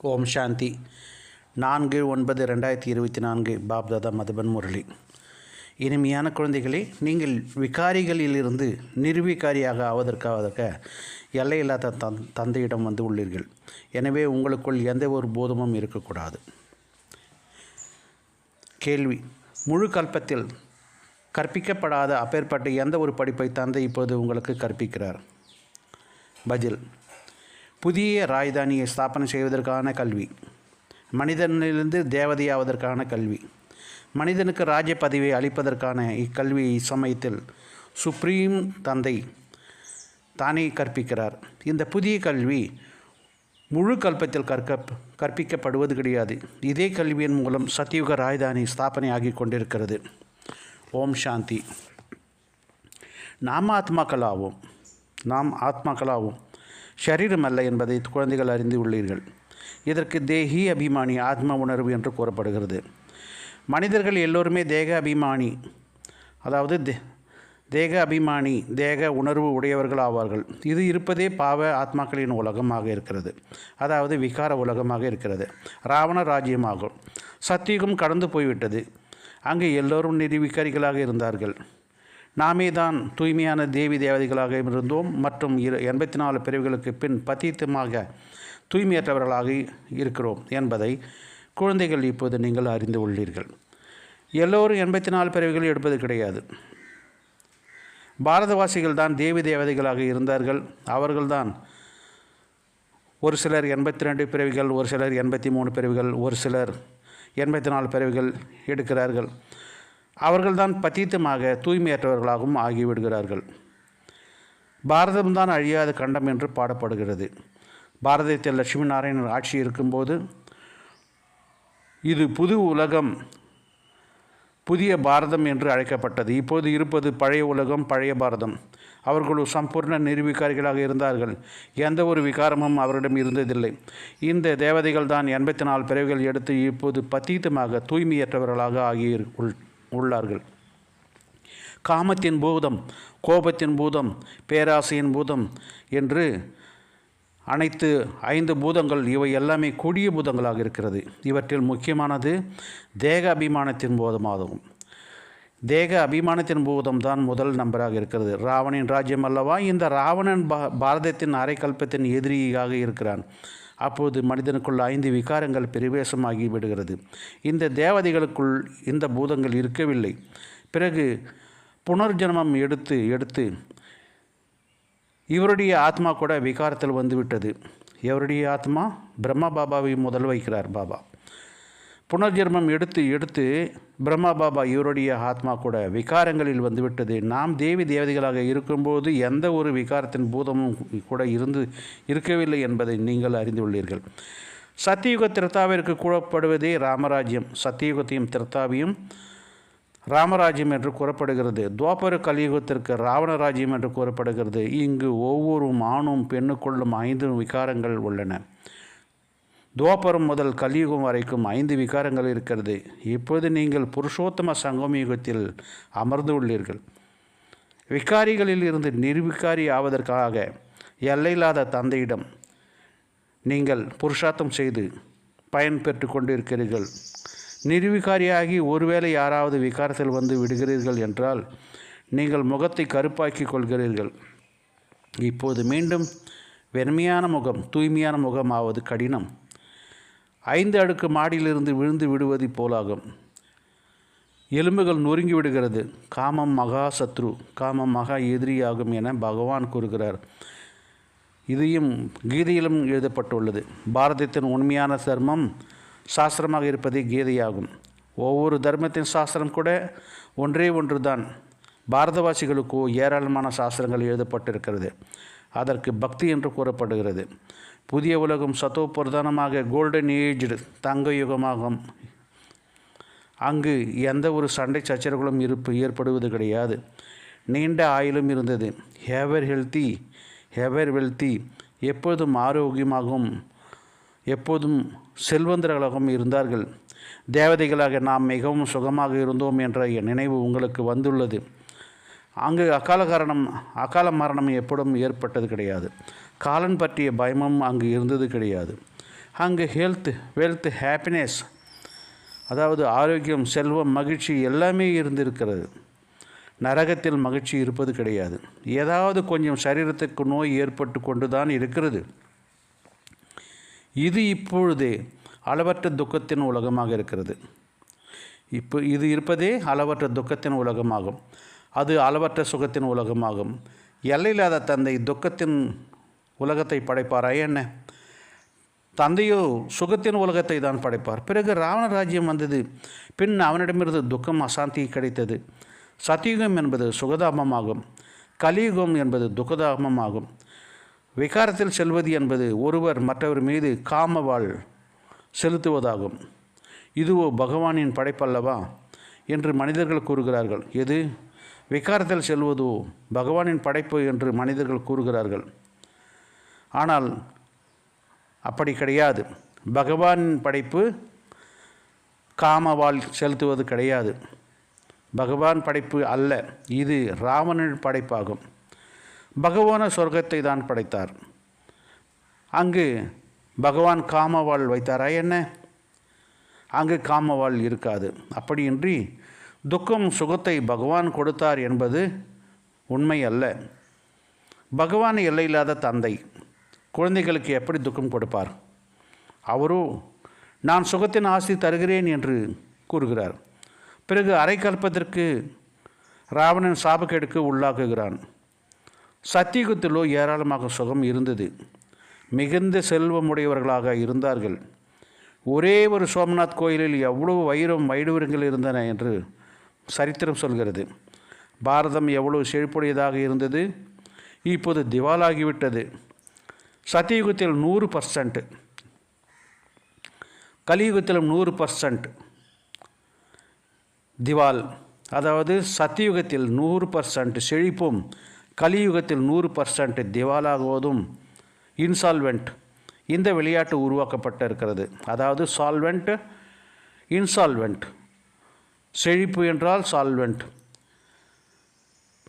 ஓம் சாந்தி. நான்கு ஒன்பது ரெண்டாயிரத்தி இருபத்தி நான்கு. பாப்தாதா மதுபன் முரளி. இனிமையான குழந்தைகளே நீங்கள் விகாரிகளிலிருந்து நிர்விகாரியாக ஆவதற்காவதற்க எல்லையில்லாத தந் தந்தையிடம் வந்து உள்ளீர்கள். எனவே உங்களுக்குள் எந்த ஒரு போதமும் இருக்கக்கூடாது. கேள்வி. முழு கல்பத்தில் கற்பிக்கப்படாத அப்பேற்பட்ட எந்த ஒரு படிப்பை தந்தை இப்போது உங்களுக்கு கற்பிக்கிறார்? பதில். புதிய ராஜதானியை ஸ்தாபனை செய்வதற்கான கல்வி. மனிதனிலிருந்து தேவதையாவதற்கான கல்வி. மனிதனுக்கு ராஜ்ய பதவியை அளிப்பதற்கான இக்கல்வி இச்சமயத்தில் சுப்ரீம் தந்தை தானே கற்பிக்கிறார். இந்த புதிய கல்வி முழு கல்பத்தில் கற்க கற்பிக்கப்படுவது கிடையாது. இதே கல்வியின் மூலம் சத்தியுக ராஜதானி ஸ்தாபனை ஆகி கொண்டிருக்கிறது. ஓம் சாந்தி. நாம் ஆத்மாக்களாவோம். நாம் ஆத்மாக்களாவோம். ஷரீரம் அல்ல என்பதை குழந்தைகள் அறிந்து உள்ளீர்கள். இதற்கு தேஹி அபிமானி ஆத்ம உணர்வு என்று கூறப்படுகிறது. மனிதர்கள் எல்லோருமே தேக அபிமானி அதாவது தே தேக அபிமானி தேக உணர்வு உடையவர்கள் ஆவார்கள். இது இருப்பதே பாவ ஆத்மாக்களின் உலகமாக இருக்கிறது. அதாவது விகார உலகமாக இருக்கிறது. ராவண ராஜ்யமாகும். சத்தியுகம் கடந்து போய்விட்டது. அங்கு எல்லோரும் நிர்விகாரிகளாக இருந்தார்கள். நாமே தான் தூய்மையான தேவி தேவதைகளாக இருந்தோம் மற்றும் இரு எண்பத்தி நாலு பிரிவுகளுக்கு பின் பத்தீத்தமாக தூய்மையற்றவர்களாக இருக்கிறோம் என்பதை குழந்தைகள் இப்போது நீங்கள் அறிந்து உள்ளீர்கள். எல்லோரும் எண்பத்தி நாலு பிரிவுகள் எடுப்பது கிடையாது. பாரதவாசிகள் தான் தேவி தேவதைகளாக இருந்தார்கள். அவர்கள்தான் ஒரு சிலர் எண்பத்தி ரெண்டு பிறவிகள் ஒரு சிலர் எண்பத்தி மூணு பிறவிகள் ஒரு சிலர் எண்பத்தி நாலு பிறவிகள் எடுக்கிறார்கள். அவர்கள்தான் பத்தீத்தமாக தூய்மையற்றவர்களாகவும் ஆகிவிடுகிறார்கள். பாரதம்தான் அழியாத கண்டம் என்று பாடப்படுகிறது. பாரதத்தில் லட்சுமி நாராயணன் ஆட்சி இருக்கும்போது இது புது உலகம் புதிய பாரதம் என்று அழைக்கப்பட்டது. இப்போது இருப்பது பழைய உலகம் பழைய பாரதம். அவர்கள் சம்பூர்ண நிர்விகாரிகளாக இருந்தார்கள். எந்த ஒரு விகாரமும் அவரிடம் இருந்ததில்லை. இந்த தேவதைகள் தான் எண்பத்தி நாலு பிறவிகள் எடுத்து இப்போது பத்தீத்தமாக தூய்மையற்றவர்களாக ஆகி உள்ளார்கள். காமத்தின் பூதம் கோபத்தின் பூதம் பேராசையின் பூதம் என்று அனைத்து ஐந்து பூதங்கள் இவை எல்லாமே கொடிய பூதங்களாக இருக்கிறது. இவற்றில் முக்கியமானது தேக அபிமானத்தின் பூதமாகும் தேக அபிமானத்தின் பூதம் தான் முதல் நம்பராக இருக்கிறது. ராவணின் ராஜ்யம் அல்லவா? இந்த ராவணன் பா பாரதத்தின் அரைக்கல்பத்தின் எதிரியாக இருக்கிறான். அப்போது மனிதனுக்குள் ஐந்து விகாரங்கள் பிரவேசமாகி விடுகிறது. இந்த தேவதைகளுக்குள் இந்த பூதங்கள் இருக்கவில்லை. பிறகு புனர்ஜன்மம் எடுத்து எடுத்து இவருடைய ஆத்மா கூட விகாரத்தில் வந்துவிட்டது. எவருடைய ஆத்மா? பிரம்மா பாபாவை முதல் வைக்கிறார் பாபா. புனர்ஜென்மம் எடுத்து எடுத்து பிரம்மா பாபா இவருடைய ஆத்மா கூட விகாரங்களில் வந்துவிட்டது. நாம் தேவி தேவதைகளாக இருக்கும்போது எந்த ஒரு விகாரத்தின் பூதமும் கூட இருந்து இருக்கவில்லை என்பதை நீங்கள் அறிந்துள்ளீர்கள். சத்தியுக திருத்தாவிற்கு கூறப்படுவதே ராமராஜ்யம். சத்தியுகத்தையும் திருத்தாவையும் ராமராஜ்யம் என்று கூறப்படுகிறது. துவாபர கலியுகத்திற்கு ராவணராஜ்யம் என்று கூறப்படுகிறது. இங்கு ஒவ்வொரு ஆணும் பெண்ணுக்குள்ளும் ஐந்து விகாரங்கள் உள்ளன. துவாபரம் முதல் கலியுகம் வரைக்கும் ஐந்து விகாரங்கள் இருக்கிறது. இப்போது நீங்கள் புருஷோத்தம சங்கம் யுகத்தில் அமர்ந்து உள்ளீர்கள் விகாரிகளில் இருந்து நிர்விகாரி ஆவதற்காக எல்லையில்லாத தந்தையிடம் நீங்கள் புருஷார்த்தம் செய்து பயன் பெற்று கொண்டிருக்கிறீர்கள். நிர்விகாரியாகி ஒருவேளை யாராவது விகாரத்தில் வந்து விடுகிறீர்கள் என்றால் நீங்கள் முகத்தை கருப்பாக்கி கொள்கிறீர்கள். இப்போது மீண்டும் வெண்மையான முகம் தூய்மையான முகம் ஆவது கடினம். ஐந்து அடுக்கு மாடியிலிருந்து விழுந்து விடுவது போலாகும். எலும்புகள் நொறுங்கி விடுகிறது. காமம் மகா சத்ரு காமம் மகா எதிரியாகும் என பகவான் கூறுகிறார். இதையும் கீதையிலும் எழுதப்பட்டுள்ளது. பாரதத்தின் உண்மையான தர்மம் சாஸ்திரமாக இருப்பதே கீதையாகும். ஒவ்வொரு தர்மத்தின் சாஸ்திரம் கூட ஒன்றே ஒன்று தான் பாரதவாசிகளுக்கோ ஏராளமான சாஸ்திரங்கள் எழுதப்பட்டிருக்கிறது. அதற்கு பக்தி என்று கூறப்படுகிறது. புதிய உலகம் சத்துவ பிரதானமாக கோல்டன் ஏஜ்டு தங்க யுகமாகும். அங்கு எந்த ஒரு சண்டை சச்சரவுகளும் இருப்பு ஏற்படுவது கிடையாது. நீண்ட ஆயிலும் இருந்தது. ஹேவர் ஹெல்த்தி ஹேவர் வெல்த்தி எப்பொழுதும் ஆரோக்கியமாகவும் எப்போதும் செல்வந்தர்களாகவும் இருந்தார்கள். தேவதைகளாக நாம் மிகவும் சுகமாக இருந்தோம் என்ற நினைவு உங்களுக்கு வந்துள்ளது. அங்கு அகால காரணம் அகால மரணம் எப்படும் ஏற்பட்டது கிடையாது. காலன் பற்றிய பயமும் அங்கு இருந்தது கிடையாது. அங்கு ஹெல்த் வெல்த் ஹாப்பினஸ் அதாவது ஆரோக்கியம் செல்வம் மகிழ்ச்சி எல்லாமே இருந்திருக்கிறது. நரகத்தில் மகிழ்ச்சி இருப்பது கிடையாது. ஏதாவது கொஞ்சம் சரீரத்துக்கு நோய் ஏற்பட்டு கொண்டு தான் இருக்கிறது. இது இப்பொழுதே அளவற்ற துக்கத்தின் உலகமாக இருக்கிறது. இப்போ இது இருப்பதே அளவற்ற துக்கத்தின் உலகமாகும். அது அளவற்ற சுகத்தின் உலகமாகும். எல்லையில்லாத தந்தை துக்கத்தின் உலகத்தை படைப்பாரா? என்ன? தந்தையோ சுகத்தின் உலகத்தை தான் படைப்பார். பிறகு ராவண ராஜ்யம் வந்தது. பின் அவனிடமிருந்து துக்கம் அசாந்தி கிடைத்தது. சத்தியுகம் என்பது சுகதாபமாகும். கலியுகம் என்பது துக்கதாபமாகும். விகாரத்தில் செல்வது என்பது ஒருவர் மற்றவர் மீது காமவாள் செலுத்துவதாகும். இதுவோ பகவானின் படைப்பல்லவா? என்று மனிதர்கள் கூறுகிறார்கள். எது? விகாரத்தில் செல்வதோ பகவானின் படைப்பு என்று மனிதர்கள் கூறுகிறார்கள். ஆனால் அப்படி கிடையாது. பகவானின் படைப்பு காமவாள் செலுத்துவது கிடையாது. பகவான் படைப்பு அல்ல இது ராவணன் படைப்பாகும். பகவான சொர்க்கத்தை தான் படைத்தார். அங்கு பகவான் காமவாள் வைத்தாரா என்ன? அங்கு காமவாள் இருக்காது. அப்படியின்றி துக்கம் சுகத்தை பகவான் கொடுத்தார் என்பது உண்மை அல்ல பகவான் எல்லையில்லாத தந்தை. குழந்தைகளுக்கு எப்படி துக்கம் கொடுப்பார்? அவரோ நான் சுகத்தின் ஆசி தருகிறேன் என்று கூறுகிறார். பிறகு அரை கல்பத்திற்கு ராவணன் சாபக்கேடுக்கு உள்ளாக்குகிறான். சத்தியுகத்திலோ ஏராளமாக சுகம் இருந்தது. மிகுந்த செல்வமுடையவர்களாக இருந்தார்கள். ஒரே ஒரு சோமநாத் கோயிலில் எவ்வளவு வைரம் வைடூரங்கள் இருந்தன என்று சரித்திரம் சொல்கிறது. பாரதம் எவ்வளவு செழிப்புடையதாக இருந்தது. இப்போது திவாலாகிவிட்டது. சத்தியுகத்தில் நூறு பர்சன்ட் கலியுகத்திலும் நூறு பர்சன்ட் திவால் அதாவது சத்தியுகத்தில் நூறு பர்சன்ட் செழிப்பும் கலியுகத்தில் நூறு பர்சன்ட் திவாலாகுவதும் இன்சால்வெண்ட் இந்த விளையாட்டு உருவாக்கப்பட்டு இருக்கிறது அதாவது சால்வெண்ட் இன்சால்வெண்ட் செழிப்பு என்றால் சால்வெண்ட்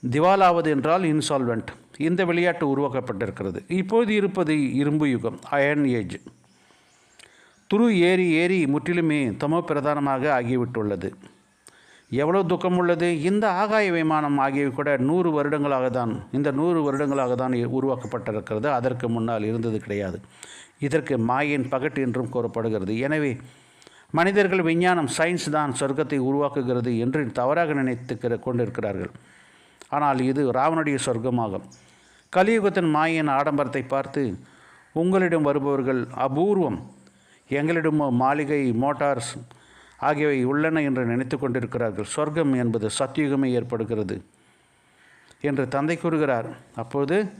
திவாலாவது என்றால் இன்சால்வெண்ட் இந்த விளையாட்டு உருவாக்கப்பட்டிருக்கிறது. இப்போது இருப்பது இரும்பு யுகம் அயன் ஏஜ் துரு ஏறி ஏறி முற்றிலுமே தமோ பிரதானமாக ஆகிவிட்டுள்ளது. எவ்வளோ துக்கம் உள்ளது? இந்த ஆகாய விமானம் ஆகியவை கூட நூறு வருடங்களாக தான் இந்த நூறு வருடங்களாக தான் உருவாக்கப்பட்டிருக்கிறது. அதற்கு முன்னால் இருந்தது கிடையாது. இதற்கு மாயின் பகட்டு என்றும் கூறப்படுகிறது. எனவே மனிதர்கள் விஞ்ஞானம் சயின்ஸ் தான் சொர்க்கத்தை உருவாக்குகிறது என்று தவறாக நினைத்து கொண்டிருக்கிறார்கள். ஆனால் இது ராவனுடைய சொர்க்கமாகும். கலியுகத்தின் மாயின் ஆடம்பரத்தை பார்த்து உங்களிடம் வருபவர்கள் அபூர்வம். எங்களிடமோ மாளிகை மோட்டார்ஸ் ஆகியவை உள்ளன என்று நினைத்து கொண்டிருக்கிறார்கள். சொர்க்கம் என்பது சத்தியுகமே ஏற்படுகிறது. என்று தந்தை கூறுகிறார். அப்போது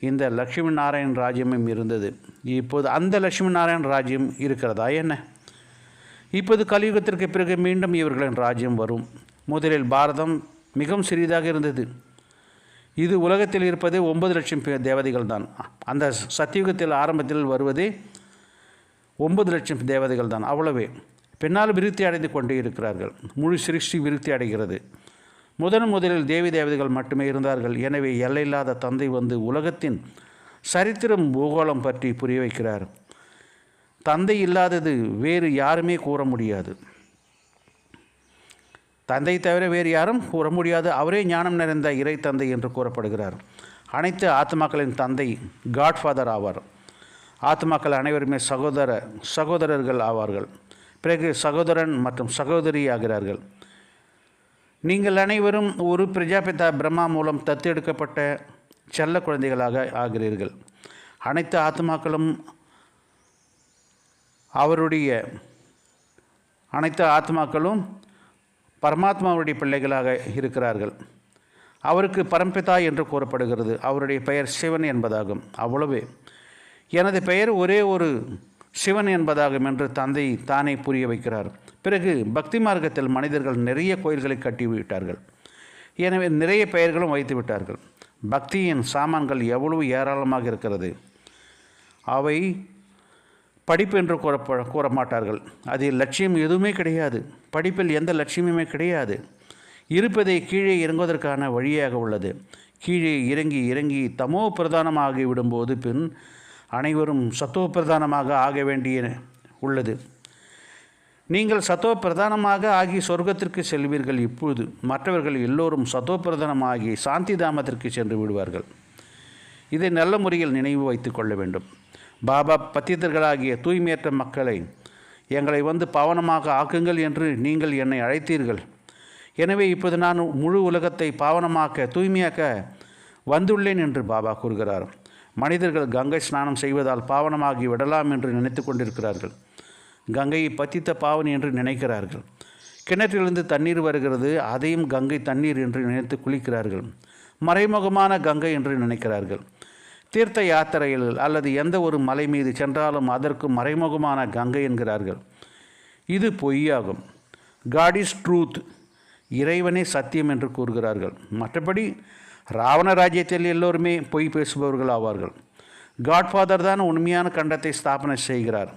இந்த லக்ஷ்மி நாராயண் ராஜ்யமும் இருந்தது. இப்போது அந்த லக்ஷ்மி நாராயண் ராஜ்யம் இருக்கிறதா என்ன? இப்போது கலியுகத்திற்கு பிறகு மீண்டும் இவர்களின் ராஜ்யம் வரும். முதலில் பாரதம் மிகவும் சிறியதாக இருந்தது. இது உலகத்தில் இருப்பது ஒன்பது லட்சம் பேர் தேவதைகள் தான் அந்த சத்தியுகத்தில் ஆரம்பத்தில் வருவதே ஒன்பது லட்சம் தேவதைகள் தான் அவ்வளவே. பின்னால் விருத்தி அடைந்து கொண்டே இருக்கிறார்கள். முழு சிருஷ்டி விருத்தி அடைகிறது. முதன் முதலில் தேவி தேவதைகள் மட்டுமே இருந்தார்கள். எனவே எல்லையில்லாத தந்தை வந்து உலகத்தின் சரித்திரம் பூகோளம் பற்றி புரிய வைக்கிறார். தந்தை இல்லாதது வேறு யாருமே கூற முடியாது. தந்தை தவிர வேறு யாரும் கூற முடியாது. அவரே ஞானம் நிறைந்த இறை தந்தை என்று கூறப்படுகிறார். அனைத்து ஆத்மாக்களின் தந்தை காட்ஃபாதர் ஆவார். ஆத்மாக்கள் அனைவருமே சகோதர சகோதரர்கள் ஆவார்கள். பிறகு சகோதரன் மற்றும் சகோதரி ஆகிறார்கள் நீங்கள் அனைவரும் ஒரு பிரஜாபிதா பிரம்மா மூலம் தத்தெடுக்கப்பட்ட செல்ல குழந்தைகளாக ஆகிறீர்கள். அனைத்து ஆத்மாக்களும் அவருடைய அனைத்து ஆத்மாக்களும் பரமாத்மாவுடைய பிள்ளைகளாக இருக்கிறார்கள். அவருக்கு பரம்பிதா என்று கூறப்படுகிறது. அவருடைய பெயர் சிவன் என்பதாகும். அவ்வளவே. எனது பெயர் ஒரே ஒரு சிவன் என்பதாகும் என்று தந்தை தானே புரிய வைக்கிறார். பிறகு பக்தி மார்க்கத்தில் மனிதர்கள் நிறைய கோயில்களை கட்டிவிட்டார்கள். எனவே நிறைய பெயர்களும் வைத்து விட்டார்கள். பக்தியின் சாமான்கள் எவ்வளவு ஏராளமாக இருக்கிறது. அவை படிப்பு என்று கூறப்ப கூற மாட்டார்கள் அதில் லட்சியம் எதுவுமே கிடையாது. படிப்பில் எந்த லட்சியமுமே கிடையாது. இருப்பதை கீழே இறங்குவதற்கான வழியாக உள்ளது. கீழே இறங்கி இறங்கி தமோ பிரதானமாகி விடும்போது பின் அனைவரும் சத்துவ பிரதானமாக ஆக வேண்டிய உள்ளது. நீங்கள் சத்துவ பிரதானமாக ஆகி சொர்க்கத்திற்கு செல்வீர்கள் இப்பொழுது. மற்றவர்கள் எல்லோரும் சத்துவ பிரதானமாகி சாந்தி தாமத்திற்கு சென்று விடுவார்கள். இதை நல்ல முறையில் நினைவு வைத்து கொள்ள வேண்டும். பாபா பத்திதர்களாகிய தூய்மையற்ற மக்களை எங்களை வந்து பாவனமாக ஆக்குங்கள் என்று நீங்கள் என்னை அழைத்தீர்கள். எனவே இப்போது நான் முழு உலகத்தை பாவனமாக்க தூய்மையாக்க வந்துள்ளேன் என்று பாபா கூறுகிறார். மனிதர்கள் கங்கை ஸ்நானம் செய்வதால் பாவனமாகி விடலாம் என்று நினைத்து கொண்டிருக்கிறார்கள். கங்கையை பத்தித்த பாவனி என்று நினைக்கிறார்கள். கிணற்றிலிருந்து தண்ணீர் வருகிறது அதையும் கங்கை தண்ணீர் என்று நினைத்து குளிக்கிறார்கள். மறைமுகமான கங்கை என்று நினைக்கிறார்கள். தீர்த்த யாத்திரையில் அல்லது எந்த ஒரு மலை மீது சென்றாலும் அதற்கு மறைமுகமான கங்கை என்கிறார்கள். இது பொய்யாகும். காட் இஸ் ட்ரூத் இறைவனே சத்தியம் என்று கூறுகிறார்கள். மற்றபடி ராவண ராஜ்யத்தில் எல்லோருமே பொய் பேசுபவர்கள் ஆவார்கள். காட்ஃபாதர் தான் உண்மையான கண்டத்தை ஸ்தாபனை செய்கிறார்.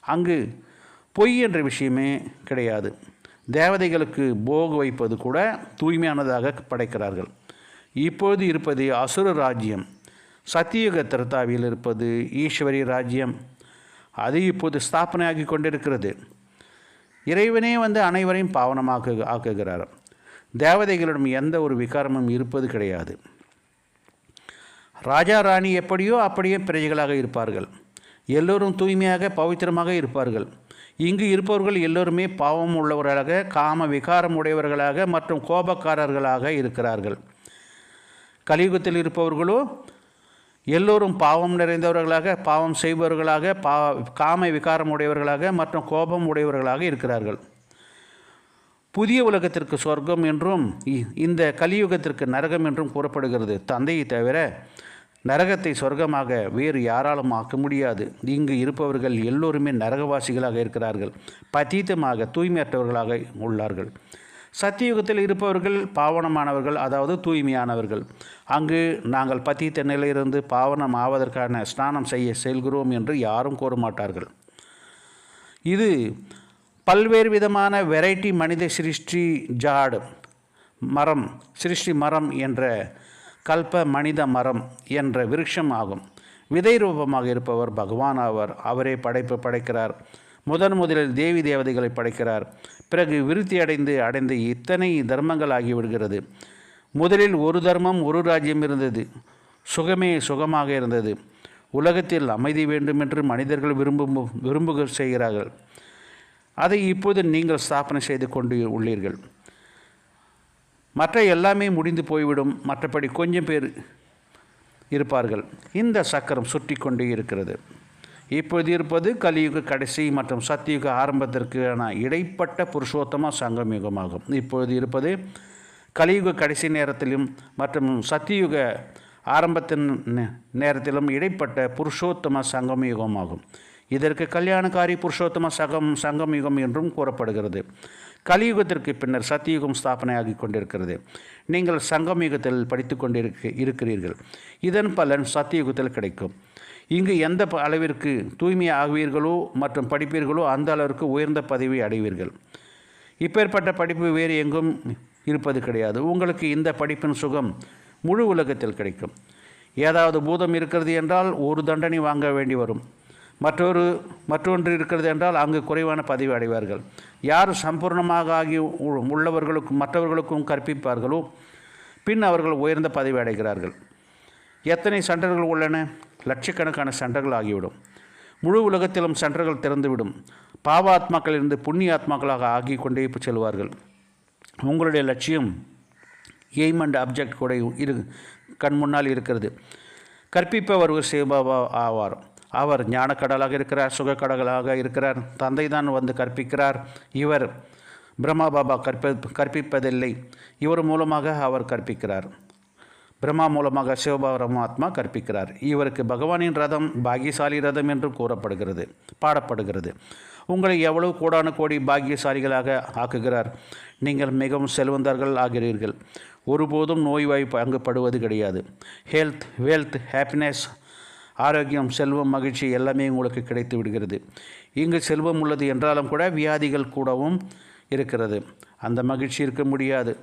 அங்கு பொய் என்ற விஷயமே கிடையாது. தேவதைகளுக்கு போக வைப்பது கூட தூய்மையானதாக படைக்கிறார்கள். இப்போது இருப்பது அசுர ராஜ்யம். சத்தியுக திருத்தாவியில் இருப்பது ஈஸ்வரி ராஜ்யம். அது இப்போது ஸ்தாபனையாகி கொண்டிருக்கிறது. இறைவனே வந்து அனைவரையும் பாவனமாக்கு ஆக்குகிறார். தேவதைகளிடம் எந்த ஒரு விகாரமும் இருப்பது கிடையாது. ராஜா ராணி எப்படியோ அப்படியே பிரஜைகளாக இருப்பார்கள். எல்லோரும் தூய்மையாக பவித்திரமாக இருப்பார்கள். இங்கு இருப்பவர்கள் எல்லோருமே பாவம் உள்ளவர்களாக காம விகாரம் உடையவர்களாக மற்றும் கோபக்காரர்களாக இருக்கிறார்கள். கலியுகத்தில் இருப்பவர்களோ எல்லோரும் பாவம் நிறைந்தவர்களாக பாவம் செய்பவர்களாக பா காம விகாரம் உடையவர்களாக மற்றும் கோபம் உடையவர்களாக இருக்கிறார்கள். புதிய உலகத்திற்கு சொர்க்கம் என்றும் இ- இந்த கலியுகத்திற்கு நரகம் என்றும் கூறப்படுகிறது. தந்தையை தவிர நரகத்தை சொர்க்கமாக வேறு யாராலும் ஆக்க முடியாது. இங்கு இருப்பவர்கள் எல்லோருமே நரகவாசிகளாக இருக்கிறார்கள். பதீதமாக தூய்மையற்றவர்களாக உள்ளார்கள். சத்தியுகத்தில் இருப்பவர்கள் பாவனமானவர்கள் அதாவது தூய்மையானவர்கள். அங்கு நாங்கள் பத்தீத்த நிலையிலிருந்து பாவனம் ஆவதற்கான ஸ்நானம் செய்ய செல்கிறோம் என்று யாரும் கூற மாட்டார்கள் இது பல்வேறு விதமான வெரைட்டி மனித சிருஷ்டி ஜாடு மரம் சிருஷ்டி மரம் என்ற கல்ப மனித மரம் என்ற விருட்சம் ஆகும். விதை ரூபமாக இருப்பவர் பகவான் ஆவர். அவரே படைப்பு படைக்கிறார். முதன் முதலில் தேவி தேவதைகளை படைக்கிறார். பிறகு விருத்தி அடைந்து அடைந்து இத்தனை தர்மங்கள் ஆகிவிடுகிறது முதலில் ஒரு தர்மம் ஒரு ராஜ்யம் இருந்தது. சுகமே சுகமாக இருந்தது. உலகத்தில் அமைதி வேண்டுமென்று மனிதர்கள் விரும்பும் விரும்புக செய்கிறார்கள். அதை இப்போது நீங்கள் ஸ்தாபனை செய்து கொண்டு உள்ளீர்கள். மற்ற எல்லாமே முடிந்து போய்விடும். மற்றபடி கொஞ்சம் பேர் இருப்பார்கள். இந்த சக்கரம் சுற்றி கொண்டே இருக்கிறது. இப்போது இருப்பது கலியுக கடைசி மற்றும் சத்தியுக ஆரம்பத்திற்கான இடைப்பட்ட புருஷோத்தம சங்கம் யுகமாகும் இப்பொழுது இருப்பது கலியுக கடைசி நேரத்திலும் மற்றும் சத்தியுக ஆரம்பத்தின் நே- நேரத்திலும் இடைப்பட்ட புருஷோத்தம சங்கமயுகமாகும். இதற்கு கல்யாணக்காரி புருஷோத்தம சகம் சங்கம் யுகம் என்றும் கூறப்படுகிறது. கலியுகத்திற்கு பின்னர் சத்தியுகம் ஸ்தாபனையாகி கொண்டிருக்கிறது. நீங்கள் சங்கம் யுகத்தில் படித்து கொண்டிருக்க இருக்கிறீர்கள். இதன் பலன் சத்தியுகத்தில் கிடைக்கும். இங்கு எந்த ப- அளவிற்கு தூய்மை ஆகுவீர்களோ மற்றும் படிப்பீர்களோ அந்த அளவிற்கு உயர்ந்த பதவி அடைவீர்கள். இப்பேற்பட்ட படிப்பு வேறு எங்கும் இருப்பது கிடையாது. உங்களுக்கு இந்த படிப்பின் சுகம் முழு உலகத்தில் கிடைக்கும். ஏதாவது பூதம் இருக்கிறது என்றால் ஒரு தண்டனை வாங்க வேண்டி வரும். மற்றொரு மற்றொன்று இருக்கிறது என்றால் அங்கு குறைவான பதிவு அடைவார்கள். யார் சம்பூர்ணமாக ஆகி உ- உள்ளவர்களுக்கும் மற்றவர்களுக்கும் கற்பிப்பார்களோ பின் அவர்கள் உயர்ந்த பதவி அடைகிறார்கள். எத்தனை சென்டர்கள் உள்ளன? லட்சக்கணக்கான சென்டர்கள் ஆகிவிடும் முழு உலகத்திலும் சென்டர்கள் திறந்துவிடும். பாவ ஆத்மாக்களிலிருந்து புண்ணிய ஆத்மாக்களாக ஆகி கொண்டே செல்வார்கள். உங்களுடைய லட்சியம் எய்ம் அண்ட் அப்ஜெக்ட் கூட இரு கண் முன்னால் இருக்கிறது. கற்பிப்பவர் ஒரு சிவபாபா ஆவார். அவர் ஞானக்கடலாக இருக்கிறார் சுகக்கடலாக இருக்கிறார் தந்தை தான் வந்து கற்பிக்கிறார். இவர் பிரம்மா பாபா கற்ப கற்பிப்பதில்லை. இவர் மூலமாக அவர் கற்பிக்கிறார். பிரம்மா மூலமாக சிவபரமாத்மா கற்பிக்கிறார். இவருக்கு பகவானின் ரதம் பாக்கியசாலி ரதம் என்று கூறப்படுகிறது பாடப்படுகிறது. உங்களை எவ்வளவு கோடான கோடி பாக்கியசாலிகளாக ஆக்குகிறார். நீங்கள் மிகவும் செல்வந்தர்கள் ஆகிறீர்கள். ஒருபோதும் நோய்வாய்ப்பு அங்குப்படுவது கிடையாது. ஹெல்த் வெல்த் ஹாப்பினஸ் ஆரோக்கியம் செல்வம் மகிழ்ச்சி எல்லாமே உங்களுக்கு கிடைத்து விடுகிறது. இங்கு செல்வம் உள்ளது என்றாலும் கூட வியாதிகள் கூடவும் இருக்கிறது. அந்த மகிழ்ச்சி இருக்க முடியாது.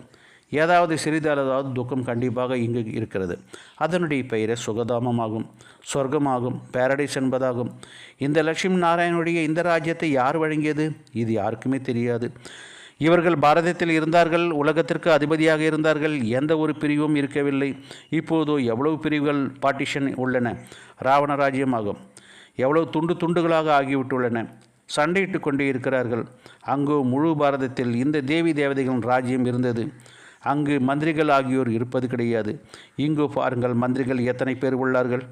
ஏதாவது சிறிதளவாவது துக்கம் கண்டிப்பாக இங்கு இருக்கிறது. அதனுடைய பெயரே சுகதாமமாகும் சொர்க்கமாகும் பேரடைஸ் என்பதாகும். இந்த லட்சுமி நாராயணனுடைய இந்த ராஜ்யத்தை யார் வழங்கியது? இது யாருக்குமே தெரியாது. இவர்கள் பாரதத்தில் இருந்தார்கள் உலகத்திற்கு அதிபதியாக இருந்தார்கள் எந்த ஒரு பிரிவும் இருக்கவில்லை. இப்போதோ எவ்வளவு பிரிவுகள் பார்ட்டிஷன் உள்ளன? ராவண ராஜ்யமாகும். எவ்வளவு துண்டு துண்டுகளாக ஆகிவிட்டுள்ளன? சண்டையிட்டு கொண்டே இருக்கிறார்கள். அங்கு முழு பாரதத்தில் இந்த தேவி தேவதைகளின் ராஜ்யம் இருந்தது. அங்கு மந்திரிகள் ஆகியோர் இருப்பது கிடையாது. இங்கு பாருங்கள் மந்திரிகள் எத்தனை பேர் உள்ளார்கள்?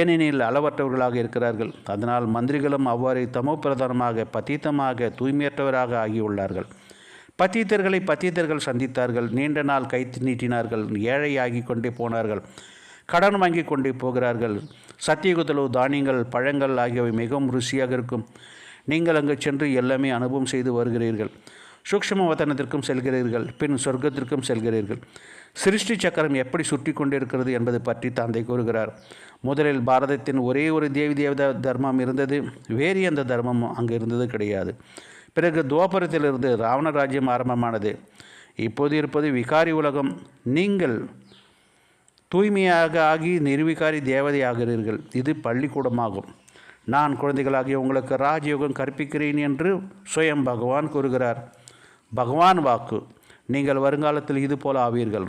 ஏனெனில் அளவற்றவர்களாக இருக்கிறார்கள். அதனால் மந்திரிகளும் அவ்வாறு தமோ பிரதானமாக பத்தீத்தமாக தூய்மையற்றவராக ஆகியுள்ளார்கள். பத்தீத்தர்களை பத்தீத்தர்கள் சந்தித்தார்கள். நீண்ட நாள் கை நீட்டினார்கள். ஏழையாகி கொண்டே போனார்கள். கடன் வாங்கி கொண்டே போகிறார்கள். சத்தியகுதலு தானியங்கள் பழங்கள் ஆகியவை மிகவும் ருசியாக இருக்கும். நீங்கள் அங்கு சென்று எல்லாமே அனுபவம் செய்து வருகிறீர்கள். சூக்ஷ்ம வதனத்திற்கும் செல்கிறீர்கள் பின் சொர்க்கத்திற்கும் செல்கிறீர்கள். சிருஷ்டி சக்கரம் எப்படி சுற்றி கொண்டிருக்கிறது என்பது பற்றி தந்தை கூறுகிறார். முதலில் பாரதத்தின் ஒரே ஒரு தேவி தேவதா தர்மம் இருந்தது வேறு எந்த தர்மமும் அங்கு இருந்தது கிடையாது. பிறகு துவாபரத்திலிருந்து ராவண ராஜ்யம் ஆரம்பமானது. இப்போது இருப்பது விகாரி உலகம். நீங்கள் தூய்மையாக ஆகி நிர்விகாரி தேவதையாகிறீர்கள். இது பள்ளிக்கூடமாகும். நான் குழந்தைகளாகிய உங்களுக்கு ராஜயோகம் கற்பிக்கிறேன் என்று சுயம் பகவான் கூறுகிறார். பகவான் வாக்கு. நீங்கள் வருங்காலத்தில் இது போல ஆவீர்கள்.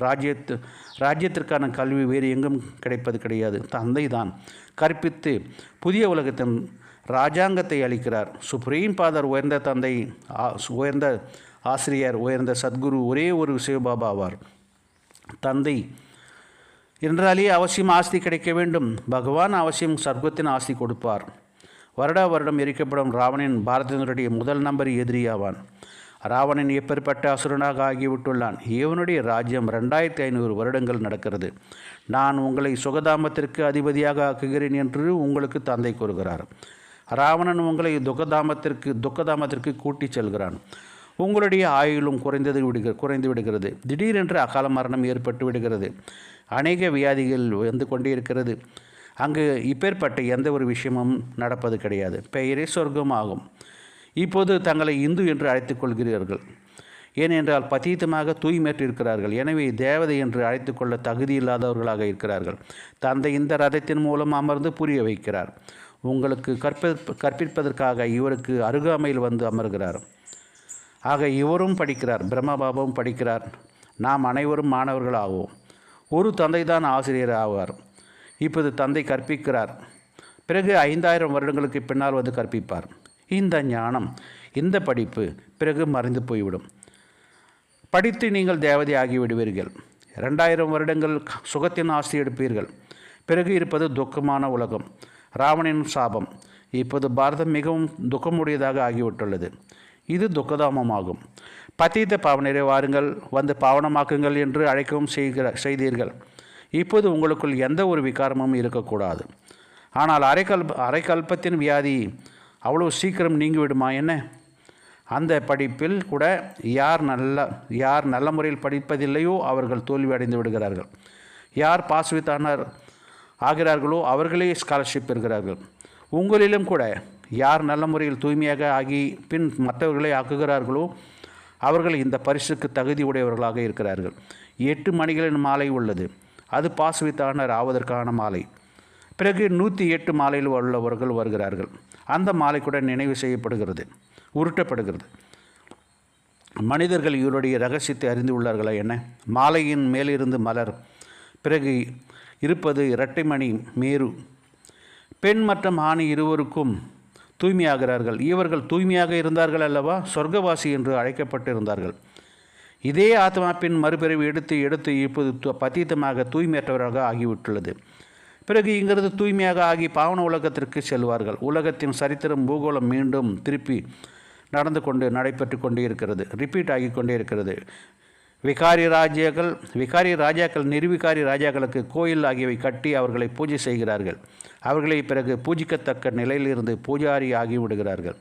ராஜ்யத்து ராஜ்யத்திற்கான கல்வி வேறு எங்கும் கிடைப்பது கிடையாது. தந்தை தான் கற்பித்து புதிய உலகத்தின் ராஜாங்கத்தை அளிக்கிறார். சுப்ரீம் பாதர் உயர்ந்த தந்தை ஆ- உயர்ந்த ஆசிரியர் உயர்ந்த சத்குரு ஒரே ஒரு சிவபாபா ஆவார். தந்தை என்றாலே அவசியம் ஆஸ்தி கிடைக்க வேண்டும். பகவான் அவசியம் சர்க்கத்தின் ஆஸ்தி கொடுப்பார். வருடா வருடம் எரிக்கப்படும் ராவணன் பாரதத்தினுடைய முதல் நம்பர் எதிரியாவான். ராவணன் எப்பேற்பட்ட அசுரனாக ஆகிவிட்டுள்ளான்? இவனுடைய ராஜ்யம் ரெண்டாயிரத்தி ஐநூறு வருடங்கள் நடக்கிறது. நான் உங்களை சுகதாமத்திற்கு அதிபதியாக ஆக்குகிறேன் என்று உங்களுக்கு தந்தை கூறுகிறார். ராவணன் உங்களை துக்கதாமத்திற்கு துக்கதாமத்திற்கு கூட்டிச் செல்கிறான். உங்களுடைய ஆயுளும் குறைந்தது விடுக குறைந்து விடுகிறது. திடீரென்று அகால மரணம் ஏற்பட்டு விடுகிறது. அநேக வியாதிகள் வந்து கொண்டே இருக்கிறது அங்கு இப்பேற்பட்ட எந்த ஒரு விஷயமும் நடப்பது கிடையாது. பெயரே சொர்க்கமாகும். இப்போது தங்களை இந்து என்று அழைத்துக் கொள்கிறீர்கள். ஏனென்றால் பதீத்தமாக தூய்மையற்றிருக்கிறார்கள். எனவே தேவதை என்று அழைத்துக்கொள்ள தகுதி இல்லாதவர்களாக இருக்கிறார்கள். தந்தை இந்த ரதத்தின் மூலம் அமர்ந்து புரிய வைக்கிறார். உங்களுக்கு கற்ப கற்பிப்பதற்காக இவருக்கு அருகாமையில் வந்து அமர்கிறார். ஆக இவரும் படிக்கிறார். பிரம்மபாபாவும் படிக்கிறார். நாம் அனைவரும் மாணவர்கள் ஒரு தந்தை தான் ஆசிரியர் ஆவார். இப்போது தந்தை கற்பிக்கிறார். பிறகு ஐந்தாயிரம் வருடங்களுக்கு பின்னால் வந்து கற்பிப்பார். இந்த ஞானம் இந்த படிப்பு பிறகு மறைந்து போய்விடும். படித்து நீங்கள் தேவதை ஆகிவிடுவீர்கள். ரெண்டாயிரம் வருடங்கள் சுகத்தின் ஆஸ்தி எடுப்பீர்கள். பிறகு இருப்பது துக்கமான உலகம் ராவணின் சாபம். இப்போது பாரதம் மிகவும் துக்கமுடையதாக ஆகிவிட்டுள்ளது. இது துக்கதாமமாகும். பத்தீத்த பாவனரை வாருங்கள் வந்து பாவனமாக்குங்கள் என்று அழைக்கவும் செய்கிற செய்தீர்கள். இப்போது உங்களுக்குள் எந்த ஒரு விகாரமும் இருக்கக்கூடாது. ஆனால் அரைக்கல் அரைக்கல்பத்தின் வியாதி அவ்வளோ சீக்கிரம் நீங்கிவிடுமா என்ன? அந்த படிப்பில் கூட யார் நல்ல யார் நல்ல முறையில் படிப்பதில்லையோ அவர்கள் தோல்வி அடைந்து விடுகிறார்கள். யார் பாஸ் வித் ஆகிறார்களோ அவர்களே ஸ்காலர்ஷிப் பெறுகிறார்கள். உங்களிலும் கூட யார் நல்ல முறையில் தூய்மையாக ஆகி பின் மற்றவர்களை ஆக்குகிறார்களோ அவர்கள் இந்த பரிசுக்கு தகுதி உடையவர்களாக இருக்கிறார்கள். எட்டு மணிகளின் மாலை உள்ளது. அது பாஸ் வித் ஆனர் ஆவதற்கான மாலை. பிறகு நூற்றி எட்டு மாலையில் உள்ளவர்கள் வருகிறார்கள். அந்த மாலை கூட நினைவு செய்யப்படுகிறது உருட்டப்படுகிறது. மனிதர்கள் இவருடைய ரகசியத்தை அறிந்து உள்ளார்களா என்ன? மாலையின் மேலிருந்து மலர் பிறகு இருப்பது இரட்டைமணி மேரு. பெண் மற்றும் ஆணி இருவருக்கும் தூய்மையாகிறார்கள். இவர்கள் தூய்மையாக இருந்தார்கள் அல்லவா? சொர்க்கவாசி என்று அழைக்கப்பட்டிருந்தார்கள். இதே ஆத்மாப்பின் மறுபிறவி எடுத்து எடுத்து இப்போது பதீத்தமாக தூய்மையற்றவராக ஆகிவிட்டுள்ளது. பிறகு இங்கிருந்து தூய்மையாக ஆகி பாவன உலகத்திற்கு செல்வார்கள். உலகத்தின் சரித்திரம் பூகோளம் மீண்டும் திருப்பி நடந்து கொண்டு நடைபெற்று கொண்டே இருக்கிறது ரிப்பீட் ஆகி கொண்டே இருக்கிறது விகாரி ராஜ்யங்கள் விகாரி ராஜாக்கள் நிர்விகாரி ராஜாக்களுக்கு கோயில் ஆகியவை கட்டி அவர்களை பூஜை செய்கிறார்கள். அவர்களை பிறகு பூஜிக்கத்தக்க நிலையிலிருந்து பூஜாரி ஆகி விடுகிறார்கள்.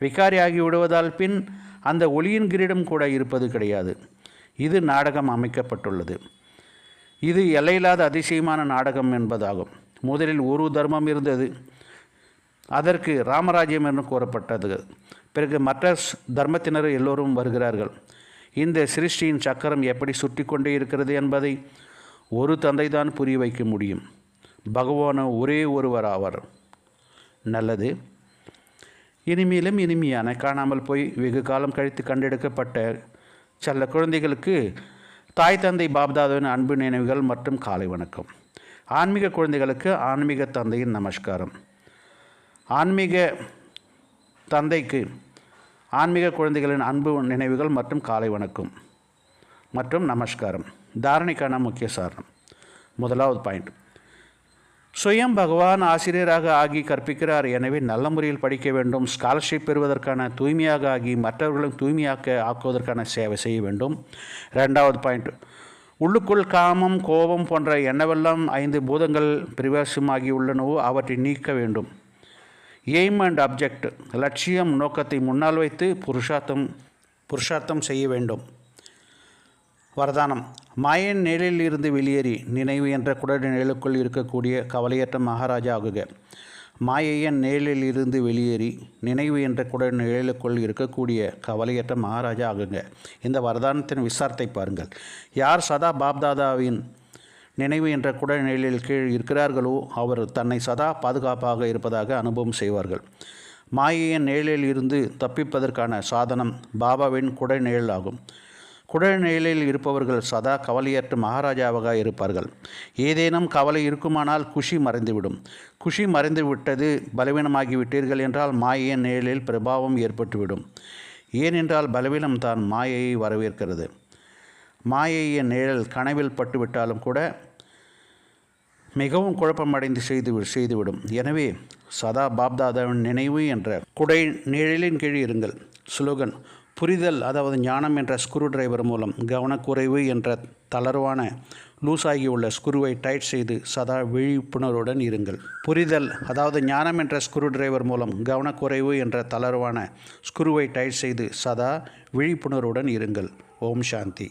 விகாரி ஆகி விடுவதால் பின் அந்த ஒளியின் கிரீடம் கூட இருப்பது கிடையாது. இது நாடகம் அமைக்கப்பட்டுள்ளது. இது எல்லையில்லாத அதிசயமான நாடகம் என்பதாகும். முதலில் ஒரு தர்மம் இருந்தது. அதற்கு ராமராஜ்யம் என்று கூறப்பட்டது. பிறகு மற்ற ஸ்- தர்மத்தினர் எல்லோரும் வருகிறார்கள். இந்த சிருஷ்டியின் சக்கரம் எப்படி சுற்றி கொண்டே இருக்கிறது என்பதை ஒரு தந்தை தான் புரிய வைக்க முடியும். பகவான ஒரே ஒருவர் ஆவார். நல்லது. இனிமேலும் இனிமையான காணாமல் போய் வெகு காலம் கழித்து கண்டெடுக்கப்பட்ட சில குழந்தைகளுக்கு தாய் தந்தை பாப்தாதாவின் அன்பு நினைவுகள் மற்றும் காலை வணக்கம். ஆன்மீக குழந்தைகளுக்கு ஆன்மீக தந்தையின் நமஸ்காரம். ஆன்மீக தந்தைக்கு ஆன்மீக குழந்தைகளின் அன்பு நினைவுகள் மற்றும் காலை வணக்கம் மற்றும் நமஸ்காரம். தாரணைக்கான முக்கிய சாரணம். முதலாவது பாயிண்ட். சுயம் பகவான் ஆசிரியராக ஆகி கற்பிக்கிறார். எனவே நல்ல முறையில் படிக்க வேண்டும். ஸ்காலர்ஷிப் பெறுவதற்கான தூய்மையாக ஆகி மற்றவர்களும் தூய்மையாக்க ஆக்குவதற்கான சேவை செய்ய வேண்டும். ரெண்டாவது பாயிண்ட் உள்ளுக்குள் காமம் கோபம் போன்ற என்னவெல்லாம் ஐந்து பூதங்கள் பிரவேசமாகி உள்ளனவோ அவற்றை நீக்க வேண்டும். எய்ம் அண்ட் அப்ஜெக்ட் லட்சியம் நோக்கத்தை முன்னால் வைத்து புருஷார்த்தம் புருஷார்த்தம் செய்ய வேண்டும். வரதானம். மாயன் நிழலில் இருந்து வெளியேறி நினைவு என்ற குடல் நிழலுக்குள் இருக்கக்கூடிய கவலையற்ற மகாராஜா ஆகுக மாயையன் நிழலில் இருந்து வெளியேறி நினைவு என்ற குடல் நிழலுக்குள் இருக்கக்கூடிய கவலையற்ற மகாராஜா ஆகுங்க இந்த வரதானத்தின் விசாரத்தை பாருங்கள். யார் சதா பாப்தாதாவின் நினைவு என்ற குடல் நிழலில் கீழ் இருக்கிறார்களோ அவர் தன்னை சதா பாதுகாப்பாக இருப்பதாக அனுபவம் செய்வார்கள். மாயையின் நிழலில் இருந்து தப்பிப்பதற்கான சாதனம் பாபாவின் குடல் நிழல் ஆகும் குடல் நிழலில் இருப்பவர்கள் சதா கவலையற்று மகாராஜாவாக இருப்பார்கள். ஏதேனும் கவலை இருக்குமானால் குஷி மறைந்துவிடும். குஷி மறைந்து விட்டது பலவீனமாகி விட்டீர்கள் என்றால் மாயையின் நிழலில் பிரபாவம் ஏற்பட்டுவிடும். ஏனென்றால் பலவீனம் தான் மாயையை வரவேற்கிறது. மாயையின் நிழல் கனவில் பட்டுவிட்டாலும் கூட மிகவும் குழப்பமடைந்து செய்து செய்துவிடும். எனவே சதா பாப்தாதாவின் நினைவு என்ற குடை நிழலின் கீழ் இருங்கள். ஸ்லோகன் புரிதல் அதாவது ஞானம் என்ற ஸ்க்ரூ டிரைவர் மூலம் கவனக்குறைவு என்ற தளர்வான லூஸாகியுள்ள ஸ்க்ரூவை டைட் செய்து சதா விழிப்புணர்வுடன் இருங்கள். புரிதல் அதாவது ஞானம் என்ற ஸ்க்ரூ டிரைவர் மூலம் கவனக்குறைவு என்ற தளர்வான ஸ்க்ரூவை டைட் செய்து சதா விழிப்புணர்வுடன் இருங்கள். ஓம் சாந்தி.